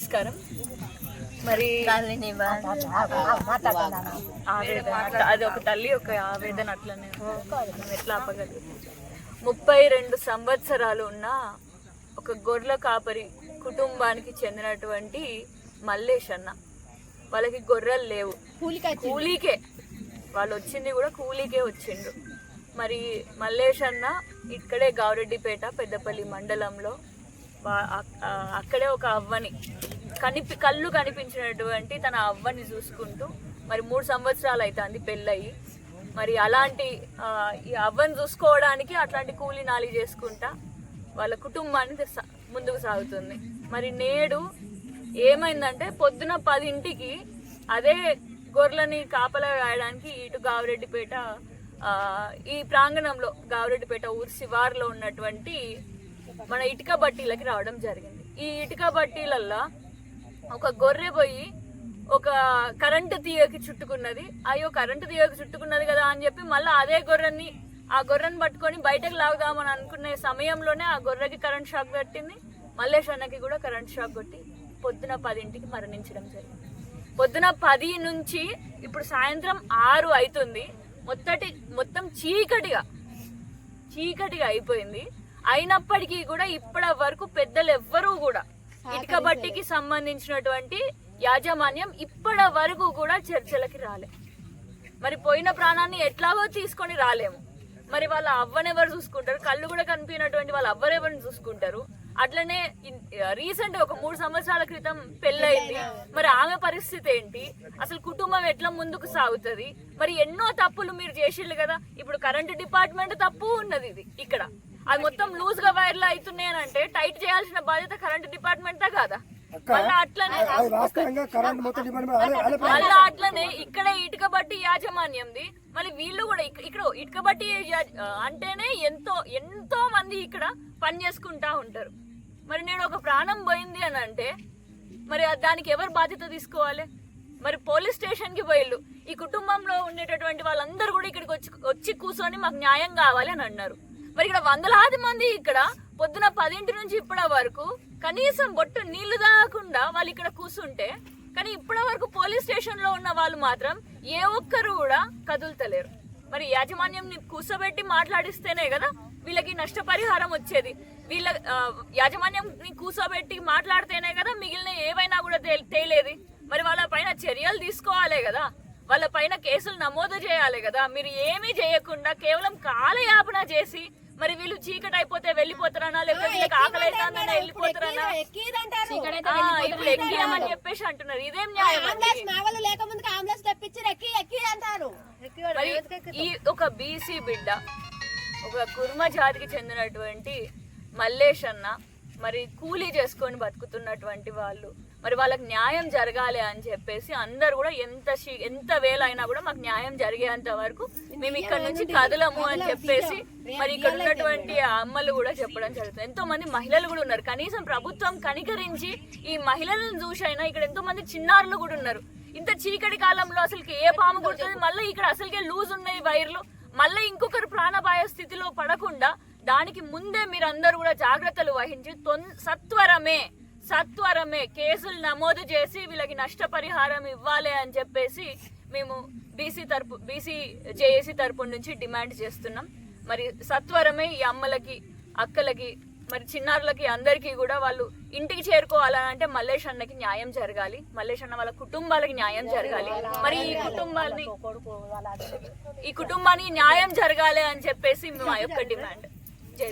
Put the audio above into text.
నమస్కారం. మరి ఆవేదన. అది ఒక తల్లి ఒక ఆవేదన అట్లనే. ఎట్లా ఆపగలం? ముప్పై రెండు సంవత్సరాలు ఉన్న ఒక గొర్రెల కాపరి కుటుంబానికి చెందినటువంటి మల్లేష్ అన్న వాళ్ళకి గొర్రెలు లేవు. కూలీకే. వాళ్ళు వచ్చింది కూడా కూలీకే వచ్చిండ్రు మరి మల్లేష్ అన్న ఇక్కడే గౌరెడ్డిపేట పెద్దపల్లి మండలంలో అక్కడే ఒక అవ్వని కనిపి కళ్ళు కనిపించినటువంటి తన అవ్వని చూసుకుంటూ మరి మూడు సంవత్సరాలు అవుతుంది పెళ్ళయి. మరి అలాంటి ఈ అవ్వని చూసుకోవడానికి అట్లాంటి కూలి నాలి చేసుకుంటా వాళ్ళ కుటుంబాన్ని ముందుకు సాగుతుంది. మరి నేడు ఏమైందంటే పొద్దున పదింటికి అదే గొర్రెలని కాపలా రాయడానికి ఇటు గావిరెడ్డిపేట ఈ ప్రాంగణంలో గావిరెడ్డిపేట ఊరు శివారులో ఉన్నటువంటి మన ఇటుక బట్టీలకి రావడం జరిగింది. ఈ ఇటుక బట్టీలల్లో ఒక గొర్రె పోయి ఒక కరెంటు తీయకి చుట్టుకున్నది. అయ్యో కరెంటు తీయకి చుట్టుకున్నది కదా అని చెప్పి మళ్ళీ అదే గొర్రెని ఆ గొర్రెని పట్టుకొని బయటకు లాగుదామని అనుకునే సమయంలోనే ఆ గొర్రెకి కరెంట్ షాక్ కొట్టింది మల్లేష్ అన్నకి కూడా కరెంట్ షాక్ కొట్టి పొద్దున పదింటికి మరణించడం జరిగింది. పొద్దున పది నుంచి ఇప్పుడు సాయంత్రం ఆరు అవుతుంది మొత్తటి మొత్తం చీకటిగా చీకటిగా అయిపోయింది. అయినప్పటికీ కూడా ఇప్పటి వరకు పెద్దలు ఎవ్వరూ కూడా ఇటుక బట్టికి సంబంధించినటువంటి యాజమాన్యం ఇప్పటి వరకు కూడా చర్చలకి రాలే. మరి పోయిన ప్రాణాన్ని ఎట్లాగో తీసుకొని రాలేము. మరి వాళ్ళ అవ్వనెవరు చూసుకుంటారు? కళ్ళు కూడా కనిపించినటువంటి వాళ్ళ అవ్వరెవరిని చూసుకుంటారు? అట్లనే రీసెంట్ ఒక మూడు సంవత్సరాల క్రితం పెళ్ళయింది. మరి ఆమె పరిస్థితి ఏంటి? అసలు కుటుంబం ఎట్లా ముందుకు సాగుతుంది? మరి ఎన్నో తప్పులు మీరు చేసిళ్ళు కదా? ఇప్పుడు కరెంట్ డిపార్ట్మెంట్ తప్పు ఉన్నది ఇది ఇక్కడ. అది మొత్తం లూజ్గా వైర్లు అవుతున్నాయి అని అంటే టైట్ చేయాల్సిన బాధ్యత కరెంట్ డిపార్ట్మెంట్ దా కాదా? మళ్ళీ అట్లనే ఇక్కడ ఇటుక బట్టి యాజమాన్యంది. మళ్ళీ వీళ్ళు కూడా ఇక్- ఇక్కడ ఇటుక బట్టి అంటేనే ఎంతో ఎంతో మంది ఇక్కడ పని చేసుకుంటా ఉంటారు. మరి నేను ఒక ప్రాణం పోయింది అని అంటే మరి దానికి ఎవరు బాధ్యత తీసుకోవాలి? మరి పోలీస్ స్టేషన్కి పోయిళ్ళు. ఈ కుటుంబంలో ఉండేటటువంటి వాళ్ళందరూ కూడా ఇక్కడికి వచ్చి వచ్చి కూర్చొని మాకు న్యాయం కావాలి అని అన్నారు. మరి ఇక్కడ వందలాది మంది ఇక్కడ పొద్దున పదింటి నుంచి ఇప్పటి వరకు కనీసం బొట్టు నీళ్ళు తాగకుండా వాళ్ళు ఇక్కడ కూర్చుంటే కానీ ఇప్పటి వరకు పోలీస్ స్టేషన్లో ఉన్న వాళ్ళు మాత్రం ఏ ఒక్కరు కూడా కదులుతలేరు. మరి యాజమాన్యం కూర్చోబెట్టి మాట్లాడిస్తేనే కదా వీళ్ళకి నష్టపరిహారం వచ్చేది. వీళ్ళ యాజమాన్యం కూర్చోబెట్టి మాట్లాడితేనే కదా మిగిలిన ఏవైనా కూడా తేలేది. మరి వాళ్ళ పైన చర్యలు తీసుకోవాలి కదా. వాళ్ళ పైన కేసులు నమోదు చేయాలి కదా. మీరు ఏమీ చేయకుండా కేవలం కాలయాపన చేసి మరి వీళ్ళు చీకటి అయిపోతే వెళ్ళిపోతారనా లేకపోతే ఆకలి వెళ్ళిపోతారనా ఇప్పుడు ఎక్కియమని చెప్పేసి అంటున్నారు. ఇదేం న్యాయం ఈ ఒక బీసీ బిడ్డ ఒక కుర్మ జాతికి చెందినటువంటి మల్లేష్ అన్న మరి కూలీ చేసుకొని బతుకుతున్నటువంటి వాళ్ళు మరి వాళ్ళకి న్యాయం జరగాలి అని చెప్పేసి అందరు కూడా ఎంత ఎంత వేలైనా కూడా మాకు న్యాయం జరిగేంత వరకు మేము ఇక్కడ నుంచి కదలము అని చెప్పేసి మరి ఇక్కడ ఉన్నటువంటి అమ్మలు కూడా చెప్పడం జరుగుతుంది. ఎంతో మంది మహిళలు కూడా ఉన్నారు. కనీసం ప్రభుత్వం కనికరించి ఈ మహిళలను చూసైనా ఇక్కడ ఎంతో మంది చిన్నారులు కూడా ఉన్నారు. ఇంత చీకటి కాలంలో అసలుకి ఏ పాము కుడుతుంది? మళ్ళీ ఇక్కడ అసలుకే లూజ్ ఉన్నాయి వైర్లు. మళ్ళీ ఇంకొకరు ప్రాణపాయ స్థితిలో పడకుండా దానికి ముందే మీరందరూ కూడా జాగ్రత్తలు వహించి సత్వరమే సత్వరమే కేసులు నమోదు చేసి వీళ్ళకి నష్టపరిహారం ఇవ్వాలి అని చెప్పేసి మేము బీసీ తరపు బీసీ జేఏసీ తరపు నుంచి డిమాండ్ చేస్తున్నాం. మరి సత్వరమే ఈ అమ్మలకి అక్కలకి మరి చిన్నారులకి అందరికీ కూడా వాళ్ళు ఇంటికి చేరుకోవాలంటే అంటే మల్లేష్ అన్నకి న్యాయం జరగాలి. మల్లేష్ అన్న వాళ్ళ కుటుంబాలకి న్యాయం జరగాలి. మరి ఈ కుటుంబాన్ని ఈ కుటుంబానికి న్యాయం జరగాలి అని చెప్పేసి మా యొక్క డిమాండ్. జై.